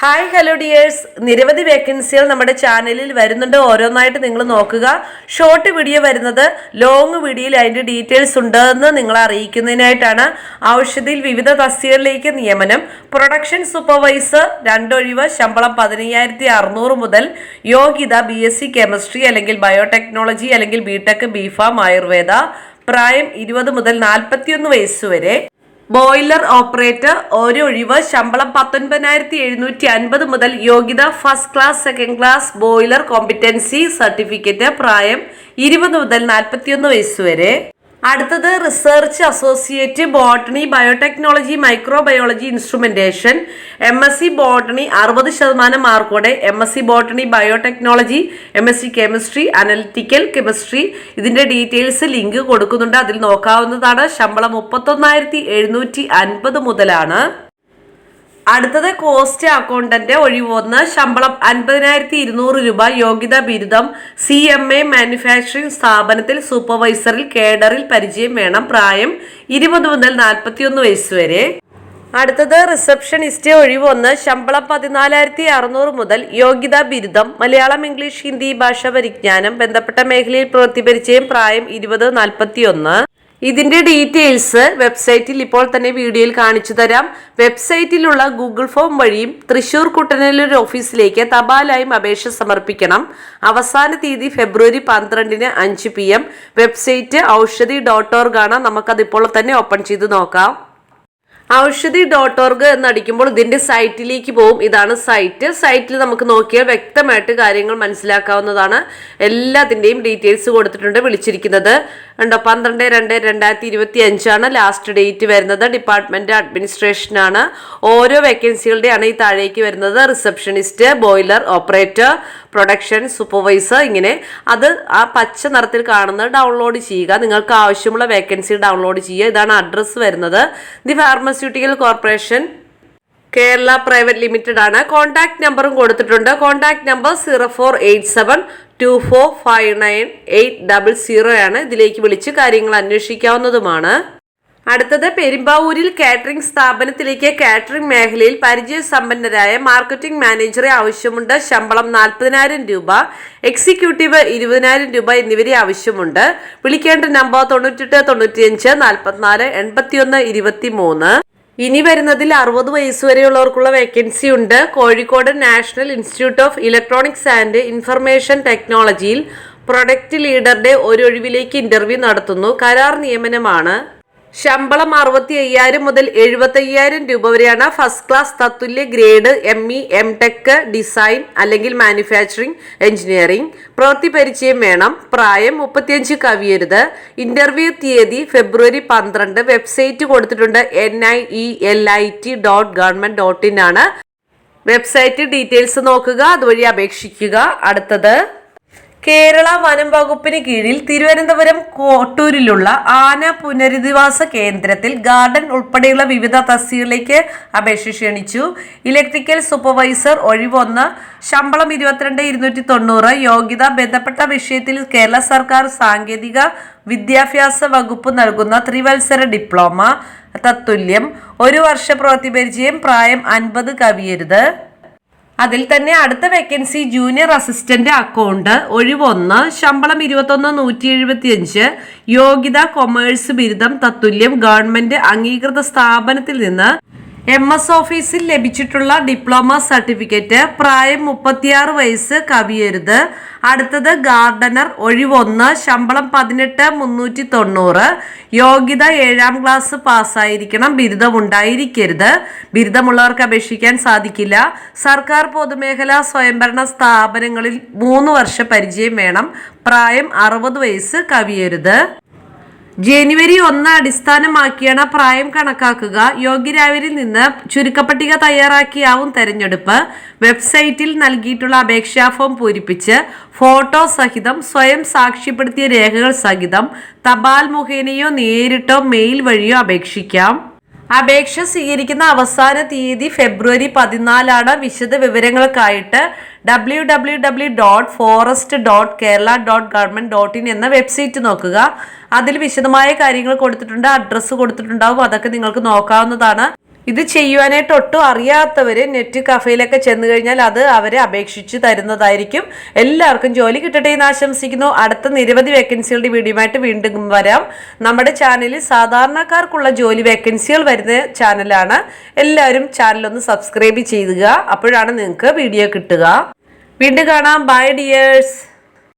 Hi hello dears നിരവധി വേക്കൻസികൾ നമ്മുടെ ചാനലിൽ വരുന്നുണ്ട്. ഓരോന്നായിട്ട് നിങ്ങൾ നോക്കുക. ഷോർട്ട് വീഡിയോ വരുന്നത് ലോങ് വീഡിയോയിൽ അതിന്റെ ഡീറ്റെയിൽസ് ഉണ്ടെന്ന് നിങ്ങളെ അറിയിക്കുന്നതിനായിട്ടാണ്. ഔഷധിയിൽ വിവിധ തസ്തികളിലേക്ക് നിയമനം. പ്രൊഡക്ഷൻ സൂപ്പർവൈസർ രണ്ടൊഴിവ് ശമ്പളം പതിനയ്യായിരത്തി അറുന്നൂറ് മുതൽ യോഗ്യത ബി എസ് സി കെമിസ്ട്രി അല്ലെങ്കിൽ ബയോടെക്നോളജി അല്ലെങ്കിൽ B Tech B Pharm Ayurveda പ്രായം ഇരുപത് മുതൽ നാൽപ്പത്തിയൊന്ന് വയസ്സ് വരെ. ബോയിലർ ഓപ്പറേറ്റർ ഒരു ഒഴിവ് ശമ്പളം പത്തൊൻപതിനായിരത്തി എഴുന്നൂറ്റി അൻപത് മുതൽ യോഗ്യത first class second class boiler competency certificate പ്രായം ഇരുപത് മുതൽ നാൽപ്പത്തിയൊന്ന് വയസ്സ് വരെ. അടുത്തത് research associate botany biotechnology microbiology instrumentation. M S C botany അറുപത് ശതമാനം മാർക്കോടെ M S C botany biotechnology M S C chemistry analytical chemistry. ഇതിന്റെ ഡീറ്റെയിൽസ് ലിങ്ക് കൊടുക്കുന്നുണ്ട്. അതിൽ നോക്കാവുന്നതാണ്. ശമ്പളം മുപ്പത്തൊന്നായിരത്തി എഴുന്നൂറ്റി അൻപത് മുതലാണ്. അടുത്തത് കോസ്റ്റ് അക്കൗണ്ടന്റ് ഒഴിവൊന്ന് ശമ്പളം അൻപതിനായിരത്തി ഇരുന്നൂറ് രൂപ യോഗ്യത ബിരുദം സി എം എ മാനുഫാക്ചറിംഗ് സ്ഥാപനത്തിൽ സൂപ്പർവൈസറിൽ കേഡറിൽ പരിചയം വേണം പ്രായം ഇരുപത് മുതൽ നാൽപ്പത്തിയൊന്ന് വയസ്സ് വരെ. അടുത്തത് റിസപ്ഷനിസ്റ്റ് ഒഴിവൊന്ന് ശമ്പളം പതിനാലായിരത്തി അറുന്നൂറ് മുതൽ യോഗ്യത ബിരുദം മലയാളം ഇംഗ്ലീഷ് ഹിന്ദി ഭാഷ പരിജ്ഞാനം ബന്ധപ്പെട്ട മേഖലയിൽ പ്രവൃത്തി പരിചയം പ്രായം ഇരുപത് നാൽപ്പത്തിയൊന്ന്. ഇതിന്റെ ഡീറ്റെയിൽസ് വെബ്സൈറ്റിൽ ഇപ്പോൾ തന്നെ വീഡിയോയിൽ കാണിച്ചു തരാം. വെബ്സൈറ്റിലുള്ള ഗൂഗിൾ ഫോം വഴിയും തൃശൂർ കുട്ടനല്ലൂർ ഓഫീസിലേക്ക് തപാലായും അപേക്ഷ സമർപ്പിക്കണം. അവസാന തീയതി ഫെബ്രുവരി പന്ത്രണ്ടിന് അഞ്ച് P M. Website Oushadhi dot org ആണ് നമുക്കതിപ്പോൾ തന്നെ ഓപ്പൺ ചെയ്ത് നോക്കാം. ഔഷധി ഡോട്ട് ഓർഗ് എന്നടിക്കുമ്പോൾ ഇതിന്റെ സൈറ്റിലേക്ക് പോകും. ഇതാണ് സൈറ്റ്. സൈറ്റിൽ നമുക്ക് നോക്കിയാൽ വ്യക്തമായിട്ട് കാര്യങ്ങൾ മനസ്സിലാക്കാവുന്നതാണ്. എല്ലാത്തിന്റെയും ഡീറ്റെയിൽസ് കൊടുത്തിട്ടുണ്ട് വിളിച്ചിരിക്കുന്നത്. ഉണ്ടോ? പന്ത്രണ്ട് രണ്ട് രണ്ടായിരത്തി ഇരുപത്തി അഞ്ചാണ് ലാസ്റ്റ് ഡേറ്റ് വരുന്നത് ഡിപ്പാർട്ട്മെന്റ് അഡ്മിനിസ്ട്രേഷനാണ് ഓരോ വേക്കൻസികളുടെയാണ് ഈ താഴേക്ക് വരുന്നത്. Receptionist boiler operator production supervisor ഇങ്ങനെ അത് ആ പച്ച നിറത്തിൽ കാണുന്നത് ഡൗൺലോഡ് ചെയ്യുക. നിങ്ങൾക്ക് ആവശ്യമുള്ള വേക്കൻസി ഡൗൺലോഡ് ചെയ്യുക. ഇതാണ് അഡ്രസ്സ് വരുന്നത്. The pharmaceutical corporation Kerala private limited ആണ്. കോൺടാക്ട് നമ്പറും കൊടുത്തിട്ടുണ്ട്. Contact number zero four eight seven two four five nine eight double zero ആണ് ഇതിലേക്ക് വിളിച്ച് കാര്യങ്ങൾ അന്വേഷിക്കാവുന്നതുമാണ്. അടുത്തത് പെരുമ്പാവൂരിൽ കാറ്ററിംഗ് സ്ഥാപനത്തിലേക്ക് കാറ്ററിംഗ് മേഖലയിൽ പരിചയസമ്പന്നരായ മാർക്കറ്റിംഗ് മാനേജറെ ആവശ്യമുണ്ട്. ശമ്പളം നാൽപ്പതിനായിരം രൂപ എക്സിക്യൂട്ടീവ് ഇരുപതിനായിരം രൂപ എന്നിവരെ ആവശ്യമുണ്ട്. വിളിക്കേണ്ട നമ്പർ തൊണ്ണൂറ്റെട്ട് തൊണ്ണൂറ്റിയഞ്ച് നാൽപ്പത്തിനാല് എൺപത്തിയൊന്ന് ഇരുപത്തി മൂന്ന് ഇനി വരുന്നതിൽ അറുപത് വയസ്സ് വരെയുള്ളവർക്കുള്ള വേക്കൻസി ഉണ്ട്. Kozhikode national institute of electronics and information ടെക്നോളജിയിൽ പ്രൊഡക്റ്റ് ലീഡറുടെ ഒരു ഒഴിവിലേക്ക് ഇന്റർവ്യൂ നടത്തുന്നു. കരാർ നിയമനമാണ് ശമ്പളം അറുപത്തി അയ്യായിരം മുതൽ എഴുപത്തി അയ്യായിരം രൂപ വരെയാണ് first class തത്തുല്യ grade M E M tech design അല്ലെങ്കിൽ മാനുഫാക്ചറിംഗ് എഞ്ചിനീയറിംഗ് പ്രവൃത്തി പരിചയം വേണം. പ്രായം മുപ്പത്തിയഞ്ച് കവിയരുത്. ഇന്റർവ്യൂ തീയതി ഫെബ്രുവരി പന്ത്രണ്ട്. വെബ്സൈറ്റ് കൊടുത്തിട്ടുണ്ട് N I E L I T dot government dot in ആണ്. വെബ്സൈറ്റ് ഡീറ്റെയിൽസ് നോക്കുക. അതുവഴി അപേക്ഷിക്കുക. അടുത്തത് കേരള വനം വകുപ്പിന് കീഴിൽ തിരുവനന്തപുരം കോട്ടൂരിലുള്ള ആന പുനരധിവാസ കേന്ദ്രത്തിൽ ഗാർഡൻ ഉൾപ്പെടെയുള്ള വിവിധ തസ്തികളിലേക്ക് അപേക്ഷ ക്ഷണിച്ചു. ഇലക്ട്രിക്കൽ സൂപ്പർവൈസർ ഒഴിവൊന്ന്. ശമ്പളം ഇരുപത്തിരണ്ട് ഇരുന്നൂറ്റി തൊണ്ണൂറ് യോഗ്യത ബന്ധപ്പെട്ട വിഷയത്തിൽ കേരള സർക്കാർ സാങ്കേതിക വിദ്യാഭ്യാസ വകുപ്പ് നൽകുന്ന ത്രിവത്സര ഡിപ്ലോമ തത്തുല്യം. ഒരു വർഷ പ്രവൃത്തി പരിചയം പ്രായം അൻപത് കവിയരുത്. അതിൽ തന്നെ അടുത്ത വേക്കൻസി ജൂനിയർ അസിസ്റ്റന്റ് അക്കൗണ്ട് ഒഴിവൊന്ന് ശമ്പളം ഇരുപത്തൊന്ന് നൂറ്റി എഴുപത്തി അഞ്ച് യോഗ്യത കൊമേഴ്സ് ബിരുദം തത്തുല്യം ഗവൺമെന്റ് അംഗീകൃത സ്ഥാപനത്തിൽ നിന്ന് എം എസ് ഓഫീസിൽ ലഭിച്ചിട്ടുള്ള ഡിപ്ലോമ സർട്ടിഫിക്കറ്റ് പ്രായം മുപ്പത്തിയാറ് വയസ്സ് കവിയരുത്. അടുത്തത് ഗാർഡനർ ഒഴിവൊന്ന് ശമ്പളം പതിനെട്ട് മുന്നൂറ്റി തൊണ്ണൂറ്. യോഗ്യത ഏഴാം ക്ലാസ് പാസ്സായിരിക്കണം ബിരുദം ഉണ്ടായിരിക്കരുത് ബിരുദമുള്ളവർക്ക് അപേക്ഷിക്കാൻ സാധിക്കില്ല. സർക്കാർ പൊതുമേഖലാ സ്വയംഭരണ സ്ഥാപനങ്ങളിൽ മൂന്ന് വർഷ പരിചയം വേണം. പ്രായം അറുപത് വയസ്സ് കവിയരുത്. ജനുവരി ഒന്ന് അടിസ്ഥാനമാക്കിയാണ് പ്രായം കണക്കാക്കുക. യോഗ്യരായവരിൽ നിന്ന് ചുരുക്കപ്പട്ടിക തയ്യാറാക്കിയാവും തെരഞ്ഞെടുപ്പ്. വെബ്സൈറ്റിൽ നൽകിയിട്ടുള്ള അപേക്ഷാ ഫോം പൂരിപ്പിച്ച് ഫോട്ടോ സഹിതം സ്വയം സാക്ഷ്യപ്പെടുത്തിയ രേഖകൾ സഹിതം തപാൽ മുഖേനയോ നേരിട്ടോ മെയിൽ വഴിയോ അപേക്ഷിക്കാം. അപേക്ഷ സ്വീകരിക്കുന്ന അവസാന തീയതി ഫെബ്രുവരി പതിനാലാണ് വിശദ വിവരങ്ങൾക്കായിട്ട് W W W dot forest dot Kerala dot government dot in എന്ന വെബ്സൈറ്റ് നോക്കുക. അതിൽ വിശദമായ കാര്യങ്ങൾ കൊടുത്തിട്ടുണ്ട് അഡ്രസ്സ് കൊടുത്തിട്ടുണ്ടാവും അതൊക്കെ നിങ്ങൾക്ക് നോക്കാവുന്നതാണ്. ഇത് ചെയ്യുവാനായിട്ട് ഒട്ടും അറിയാത്തവർ നെറ്റ് കഫേയിലൊക്കെ ചെന്ന് കഴിഞ്ഞാൽ അത് അവരെ അപേക്ഷിച്ച് തരുന്നതായിരിക്കും. എല്ലാവർക്കും ജോലി കിട്ടട്ടെ എന്ന് ആശംസിക്കുന്നു. അടുത്ത നിരവധി വേക്കൻസികളുടെ വീഡിയോയുമായിട്ട് വീണ്ടും വരാം. നമ്മുടെ ചാനലിൽ സാധാരണക്കാർക്കുള്ള ജോലി വേക്കൻസികൾ വരുന്ന ചാനലാണ് എല്ലാവരും ചാനലൊന്ന് സബ്സ്ക്രൈബ് ചെയ്യുക. അപ്പോഴാണ് നിങ്ങൾക്ക് വീഡിയോ കിട്ടുക. വീണ്ടും കാണാം. By dears